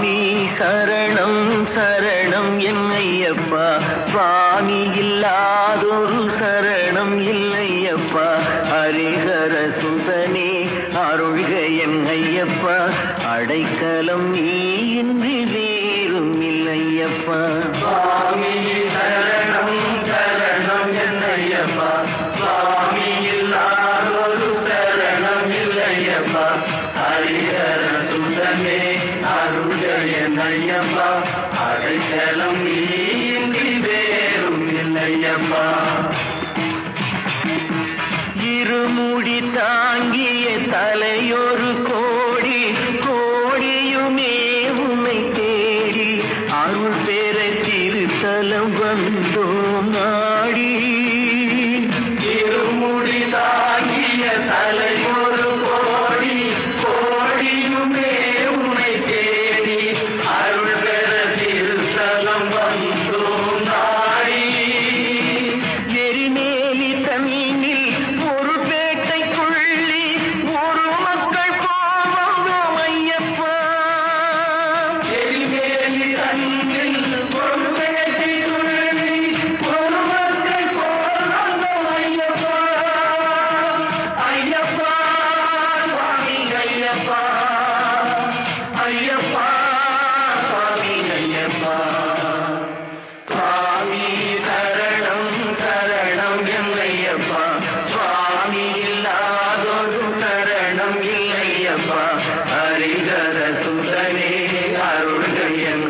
சுவாமி சரணம் சரணம் என்னையப்பா. சுவாமி இல்லாதொரு சரணம் இல்லையப்பா. ஹரிஹர சுதனே அருள்க என் ஐயப்பா அடைக்கலம் நீ இன்றி வேறும் இல்லையப்பா. சுவாமி அடித்தளம் நீயின்றி வேறும் இல்லையம்மா இருமுடி தாங்கிய தலையொரு கோடி கோடியுமே உமை தேடி அருள் பெற திருத்தலம் வந்தோம் நாடி. இருமுடி தாங்கிய தலை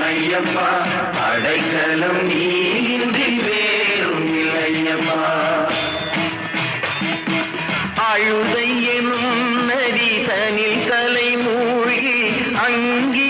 துணையப்பா அடைக்கலம் நீன்றி வேறும் இல்லையப்பா. அழுதை எனும் நரி தனில் தலை மூழ்கி அங்கே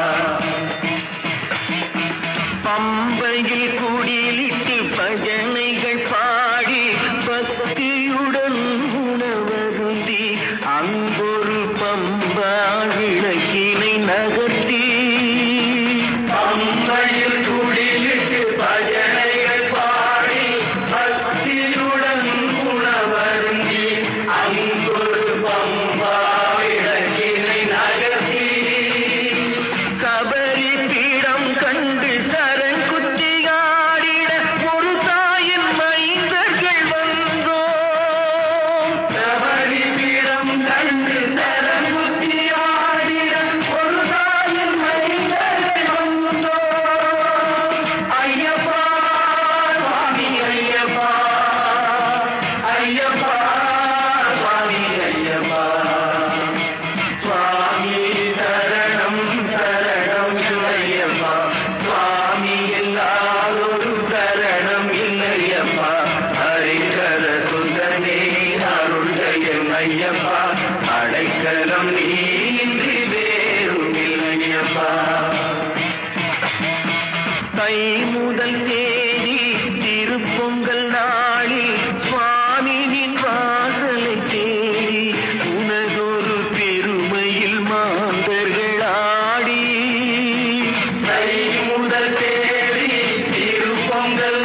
உங்கள்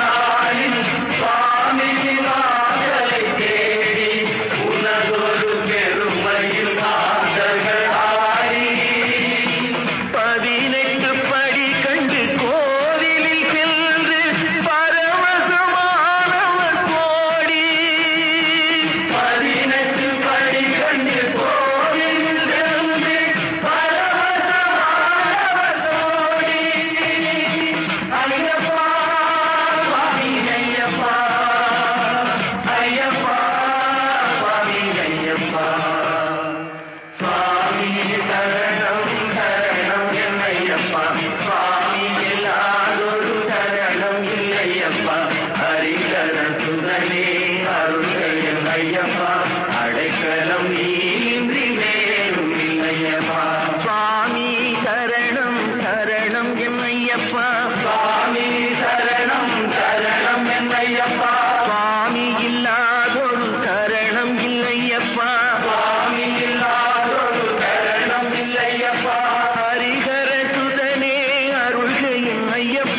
இல்லையப்பா சுவாமி இல்லாதொரு கரணம் இல்லையப்பா. சுவாமி இல்லாதொரு கரணம் இல்லையப்பா ஹரிகர சுதனே அருள்கையும் ஐயப்பா.